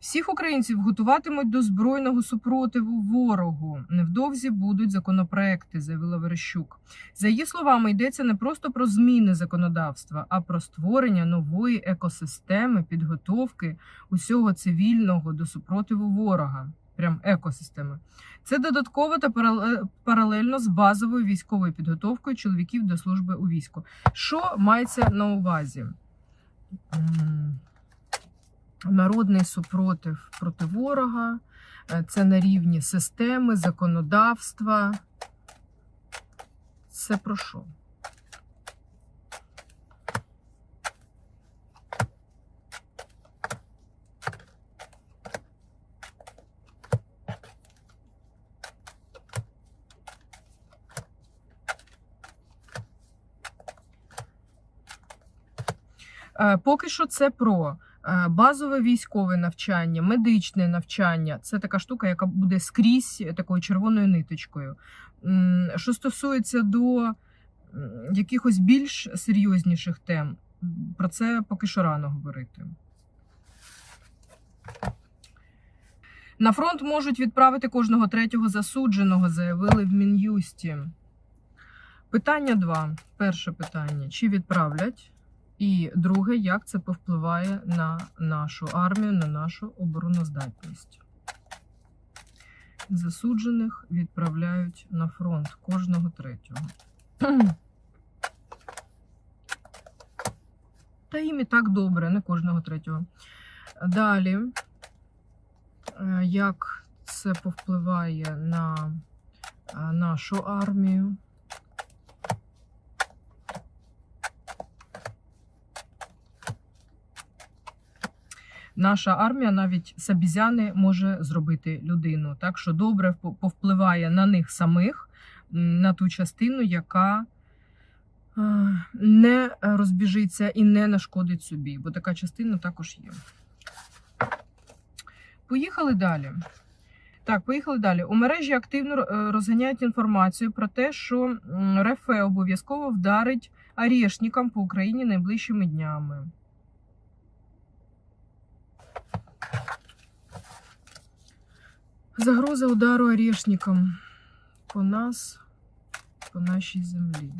Всіх українців готуватимуть до збройного супротиву ворогу. Невдовзі будуть законопроекти, заявила Верещук. За її словами, йдеться не просто про зміни законодавства, а про створення нової екосистеми підготовки усього цивільного до супротиву ворога. Прям екосистеми. Це додатково та парале- паралельно з базовою військовою підготовкою чоловіків до служби у війську. Що мається на увазі? Народний супротив проти ворога, е, це на рівні системи, законодавства. Це про що? Е, Поки що це про базове військове навчання, медичне навчання. Це така штука, яка буде скрізь такою червоною ниточкою. Що стосується до якихось більш серйозніших тем, про це поки що рано говорити. На фронт можуть відправити кожного третього засудженого, заявили в Мін'юсті. Питання два. Перше питання: чи відправлять? І друге, як це повпливає на нашу армію, на нашу обороноздатність. Засуджених відправляють на фронт кожного третього. Та їм і так добре, не кожного третього. Далі, е, як це повпливає на е, нашу армію? Наша армія навіть з обізяни може зробити людину, так що добре повпливає на них самих, на ту частину, яка е, не розбіжиться і не нашкодить собі, бо така частина також є. Поїхали далі. Так, поїхали далі. У мережі активно е, розганяють інформацію про те, що РФ обов'язково вдарить арешникам по Україні найближчими днями. Загроза удару орешникам по нас, по нашій землі.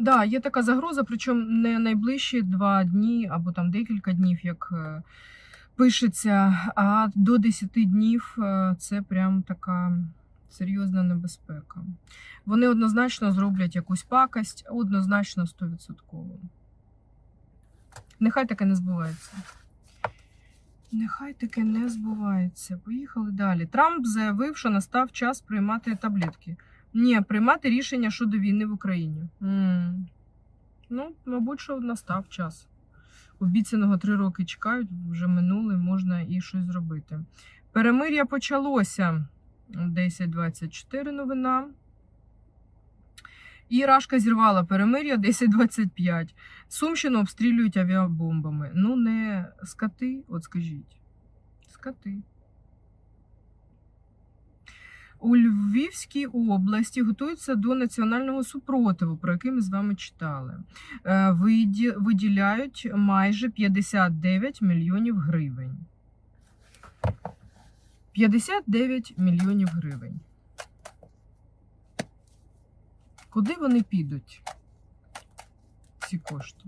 Да, є така загроза, причому не найближчі два дні або там декілька днів, як е, пишеться, а до 10 днів е, це прям така серйозна небезпека. Вони однозначно зроблять якусь пакость, однозначно 100%. Нехай таке не збувається. Нехай таке не збувається. Поїхали далі. Трамп заявив, що настав час приймати таблетки. Ні, приймати рішення щодо війни в Україні. м Ну, мабуть, що настав час. Обіцяного три роки чекають, вже минули, можна і щось зробити. Перемир'я почалося 10.24 новина. І Рашка зірвала перемир'я 10.25. Сумщину обстрілюють авіабомбами. Ну, не скати, от скажіть. Скати. У Львівській області готуються до національного супротиву, про який ми з вами читали. Е, Виділяють майже 59 мільйонів гривень. 59 мільйонів гривень. Куди вони підуть? Ці кошти?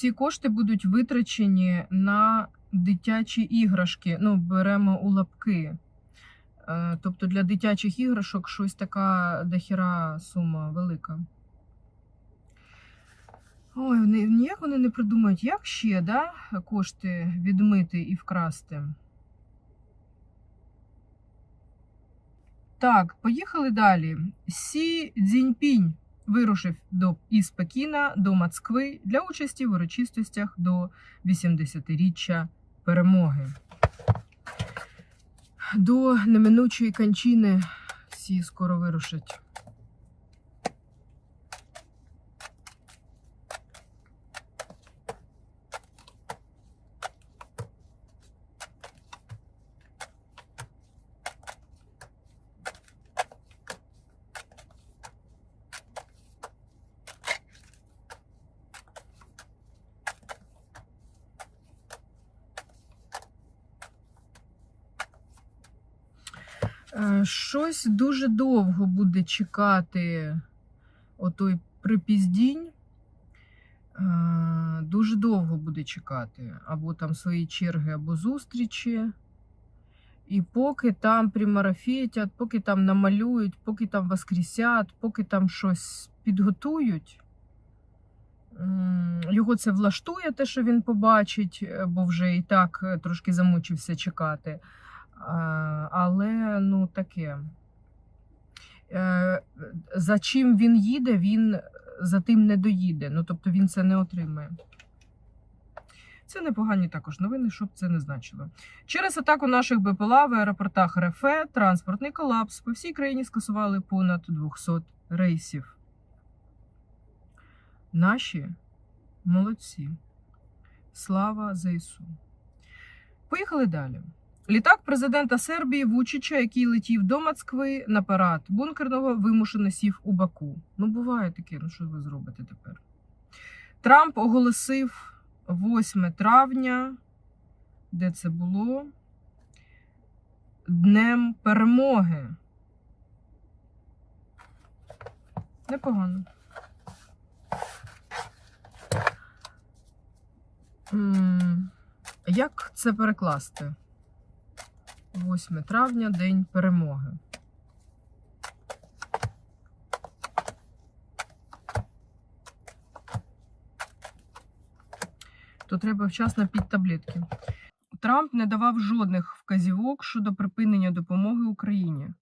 Ці кошти будуть витрачені на дитячі іграшки. Ну, беремо у лапки. Е, Тобто для дитячих іграшок щось така дохіра сума велика. Ой, ніяк вони не придумають, як ще да, кошти відмити і вкрасти. Так, поїхали далі. Сі Цзіньпінь вирушив до із Пекіна до Москви для участі в урочистостях до 80-річчя перемоги. До неминучої кончини всі скоро вирушать. Е, Щось дуже довго буде чекати отой припіздінь. Е, Дуже довго буде чекати. Або там свої черги, або зустрічі. І поки там примарафетять, поки там намалюють, поки там воскресять, поки там щось підготують. Його це влаштує, те, що він побачить, е, бо вже і так е, трошки замучився чекати. А, Але ну таке. Е, За чим він їде, він за тим не доїде. Ну, тобто він це не отримає. Це непогані також новини, щоб це не значило. Через атаку наших БПЛА в аеропортах РФ транспортний колапс. По всій країні скасували понад 200 рейсів. Наші молодці. Слава ЗСУ. Поїхали далі. Літак президента Сербії Вучича, який летів до Москви на парад бункерного, вимушено сів у Баку. Ну, буває таке, ну що ви зробите тепер? Трамп оголосив 8 травня, де це було? Днем перемоги. Непогано. Як це перекласти? 8 травня, День перемоги. То треба вчасно під таблетки. Трамп не давав жодних вказівок щодо припинення допомоги Україні.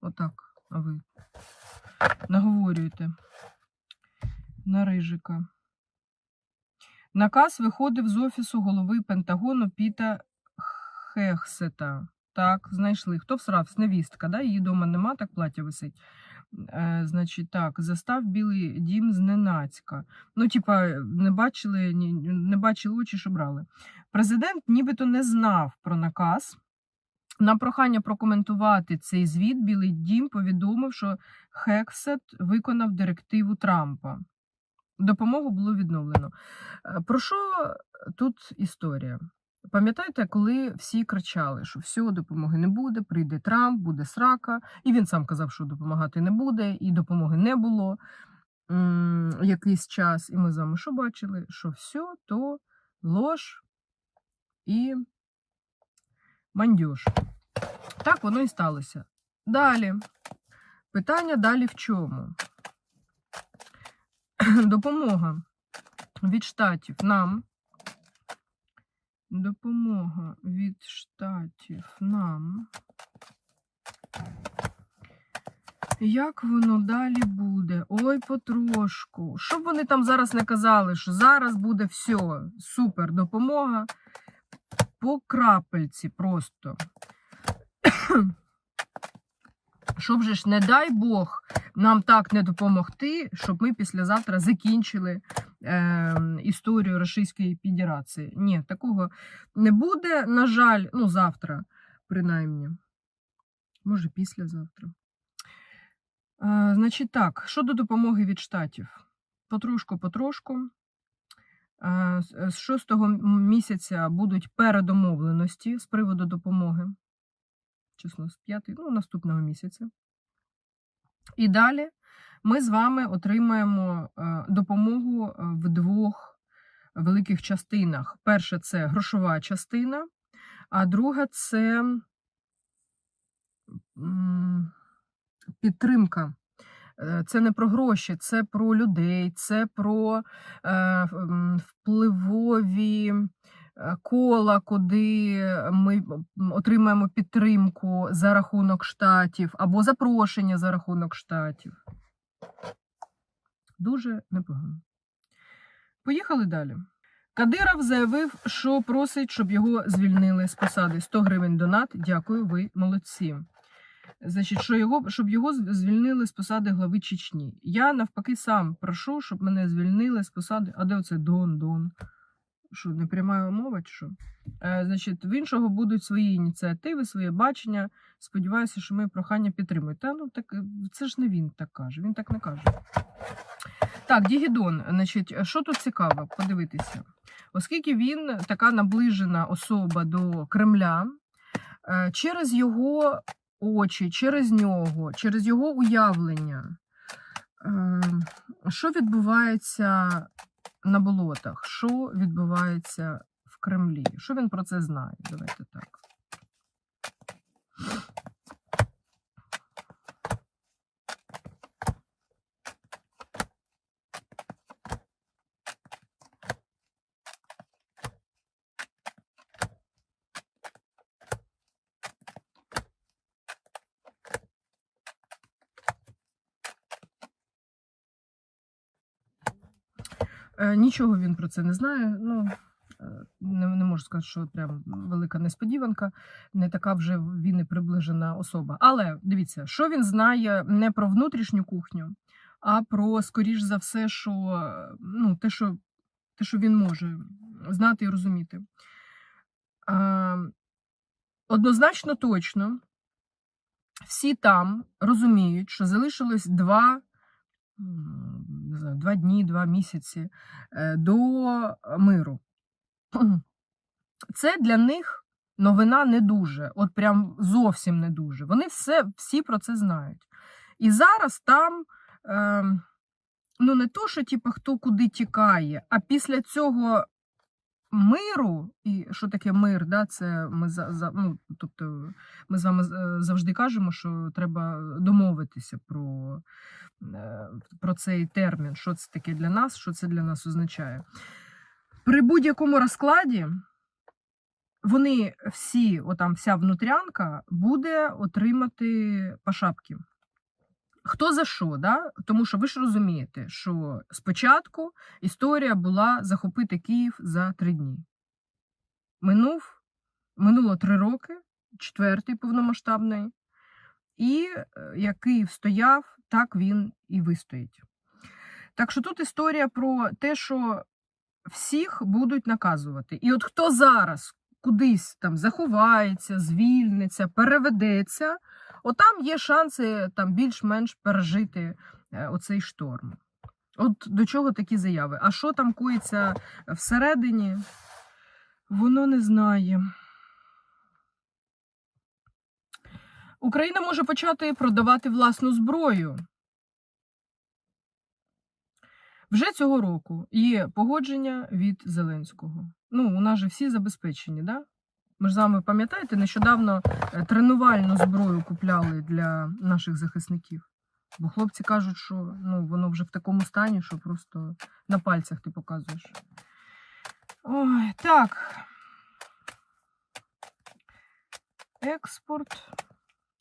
Отак, а ви наговорюєте на рижика. Наказ виходив з офісу голови Пентагону Піта Хехсета. Так, знайшли. Хто всрався? Невістка, да? її вдома нема, так плаття висить. Е, значить, так, застав білий дім зненацька. Ну, типа, не бачили, ні- не бачили очі, що брали. Президент нібито не знав про наказ. На прохання прокоментувати цей звіт Білий дім повідомив, що Хексет виконав директиву Трампа. Допомогу було відновлено. Е, Про що тут історія? Пам'ятаєте, коли всі кричали, що все, допомоги не буде, прийде Трамп, буде срака, і він сам казав, що допомагати не буде, і допомоги не було якийсь час. І ми з вами що бачили? Що все то лож і мандьош. Так воно і сталося. Далі. Питання далі в чому? Допомога від штатів нам. Допомога від штатів нам. Як воно далі буде? Ой, потрошку. Щоб вони там зараз не казали, що зараз буде все, супер допомога по крапельці просто. Щоб же ж, не дай Бог, нам так не допомогти, щоб ми післязавтра закінчили е, історію Російської Федерації. Ні, такого не буде, на жаль, ну, завтра, принаймні. Може, післязавтра. Е, значить так, щодо допомоги від штатів. Потрошку-потрошку. Е, з- шостого місяця будуть передомовленості з приводу допомоги. Число з п'ятий, ну, наступного місяця. І далі ми з вами отримаємо е, допомогу е, в двох великих частинах. Перше це грошова частина, а друга це підтримка. Е, Це не про гроші, це про людей, це про впливові кола, куди ми отримаємо підтримку за рахунок штатів або запрошення за рахунок штатів. Дуже непогано. Поїхали далі. Кадиров заявив, що просить, щоб його звільнили з посади. 100 гривень донат. Дякую, ви молодці. Значить, що його, щоб його звільнили з посади глави Чечні. Я навпаки сам прошу, щоб мене звільнили з посади. А де оце Дон, Дон? Що, не пряма мова, чи що? Е, значить, в іншого будуть свої ініціативи, своє бачення. Сподіваюся, що ми прохання підтримують. Та ну так це ж не він так каже, він так не каже. Так, Дігідон, значить, що тут цікаво подивитися? Оскільки він така наближена особа до Кремля, е, через його очі, через нього, через його уявлення, е, що відбувається на болотах, що відбувається в Кремлі? Що він про це знає? Давайте так. Нічого він про це не знає. Ну, е, не, не можу сказати, що прям велика несподіванка, не така вже він і приближена особа. Але дивіться, що він знає не про внутрішню кухню, а про, скоріш за все, що, е, ну, те, що, те, що він може знати і розуміти. Е, однозначно точно, всі там розуміють, що залишилось два не знаю, два дні, два місяці е, до миру. Це для них новина не дуже, от прям зовсім не дуже. Вони все, всі про це знають. І зараз там, е, ну не то, що типу, хто куди тікає, а після цього миру, і що таке мир, да, це ми за, за, ну, тобто ми з вами е, завжди кажемо, що треба домовитися про, е, про цей термін, що це таке для нас, що це для нас означає. При будь-якому розкладі вони всі, отам вся внутрянка, буде отримати по шапки. Хто за що, да? тому що ви ж розумієте, що спочатку історія була захопити Київ за три дні. Минув, минуло три роки, четвертий повномасштабний, і е, як Київ стояв, так він і вистоїть. Так що тут історія про те, що всіх будуть наказувати. І от хто зараз кудись там заховається, звільниться, переведеться, отам є шанси там більш-менш пережити е, оцей шторм. От до чого такі заяви. А що там коїться всередині, воно не знає. Україна може почати продавати власну зброю. Вже цього року є погодження від Зеленського. Ну, у нас же всі забезпечені, да? Ми ж з вами пам'ятаєте, нещодавно е, тренувальну зброю купляли для наших захисників. Бо хлопці кажуть, що ну, воно вже в такому стані, що просто на пальцях ти показуєш. Ой, так. Експорт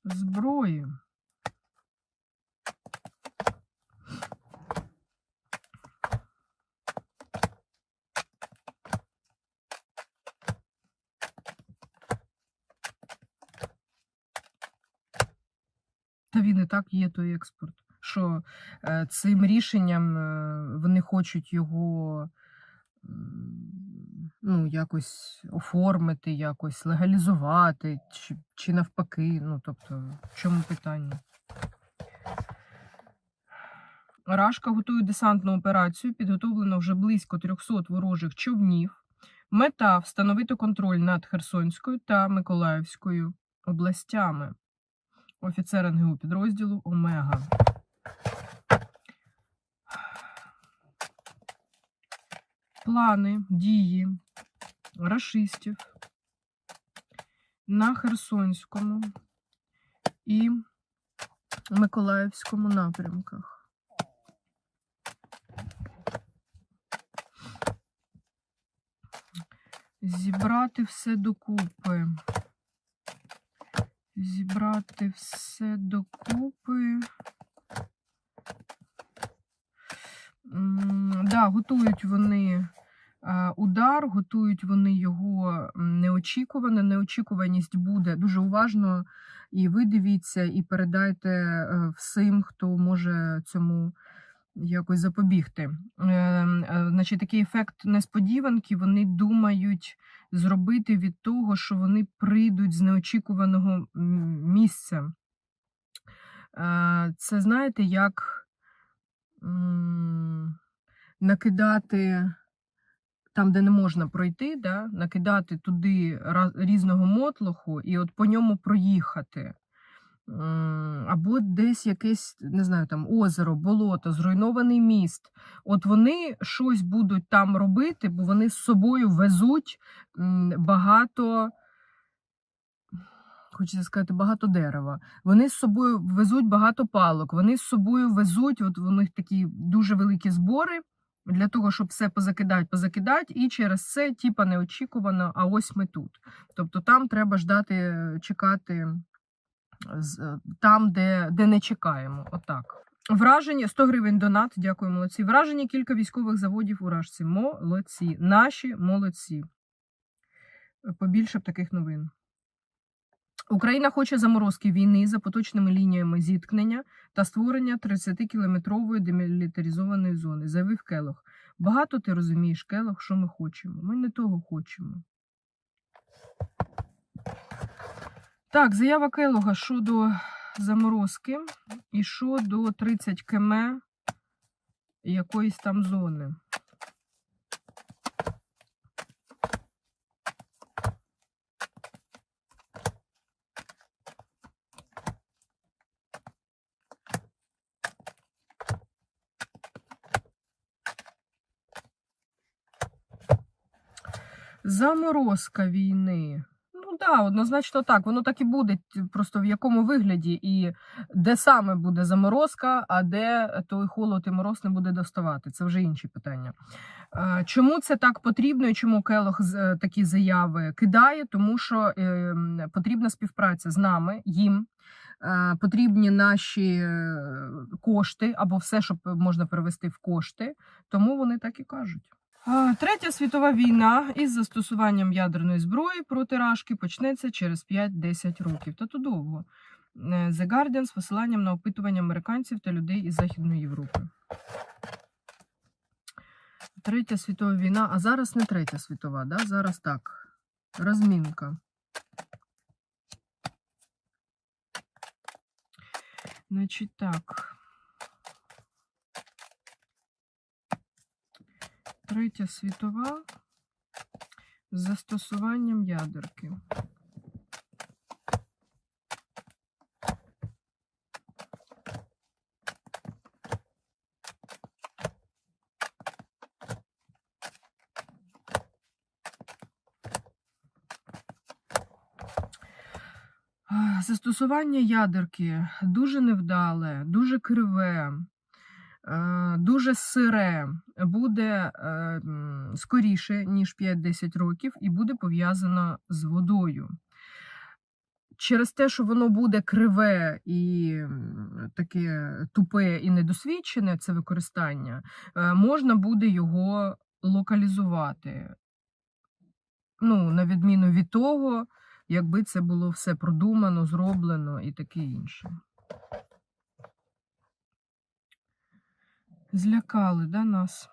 зброї. Та він і так є той експорт. Що е, цим рішенням е, вони хочуть його ну, якось оформити, якось легалізувати, чи, чи навпаки. Ну, тобто, в чому питання? Рашка готує десантну операцію. Підготовлено вже близько 300 ворожих човнів. Мета встановити контроль над Херсонською та Миколаївською областями. Офіцер НГУ підрозділу Омега. Плани дії рашистів на Херсонському і Миколаївському напрямках. Зібрати все докупи. Зібрати все докупи. Да, готують вони е, удар, готують вони його неочікувано. Неочікуваність буде дуже уважно. І ви дивіться, і передайте е, всім, хто може цьому якось запобігти. Е, Значить, такий ефект несподіванки вони думають зробити від того, що вони прийдуть з неочікуваного місця. Це знаєте, як накидати там, де не можна пройти, да, накидати туди різного мотлоху і от по ньому проїхати. Або десь якесь, не знаю, там озеро, болото, зруйнований міст. От вони щось будуть там робити, бо вони з собою везуть багато, хочеться сказати, багато дерева. Вони з собою везуть багато палок, вони з собою везуть, от у них такі дуже великі збори для того, щоб все позакидати, позакидати, і через це, типа, неочікувано, а ось ми тут. Тобто там треба ждати, чекати е, там, де, де не чекаємо. Отак. Враження 100 гривень донат. Дякую, молодці. Враження кілька військових заводів у Рашці. Молодці. Наші молодці. Побільше б таких новин. Україна хоче заморозки війни за поточними лініями зіткнення та створення 30-кілометрової демілітаризованої зони, заявив Келох. Багато ти розумієш, Келох, що ми хочемо. Ми не того хочемо. Так, заява Келога щодо заморозки і щодо 30 км якоїсь там зони. Заморозка війни. Ну так, да, однозначно так. Воно так і буде. Просто в якому вигляді і де саме буде заморозка, а де той холод і мороз не буде доставати. Це вже інші питання. Е, Чому це так потрібно і чому Келох е, такі заяви кидає? Тому що е, потрібна співпраця з нами, їм. Е, Потрібні наші кошти або все, що можна перевести в кошти, тому вони так і кажуть. Третя світова війна із застосуванням ядерної зброї проти Рашки почнеться через 5-10 років. Та то довго. Е, The Guardian з посиланням на опитування американців та людей із Західної Європи. Третя світова війна, а зараз не третя світова, да? зараз так. Розмінка. Значить так. Третя світова з застосуванням ядерки. Застосування ядерки дуже невдале, дуже криве, дуже сире, буде е, скоріше, ніж 5-10 років, і буде пов'язано з водою. Через те, що воно буде криве і таке тупе і недосвідчене, це використання, е, можна буде його локалізувати. Ну, на відміну від того, якби це було все продумано, зроблено і таке інше. Злякали, да, нас?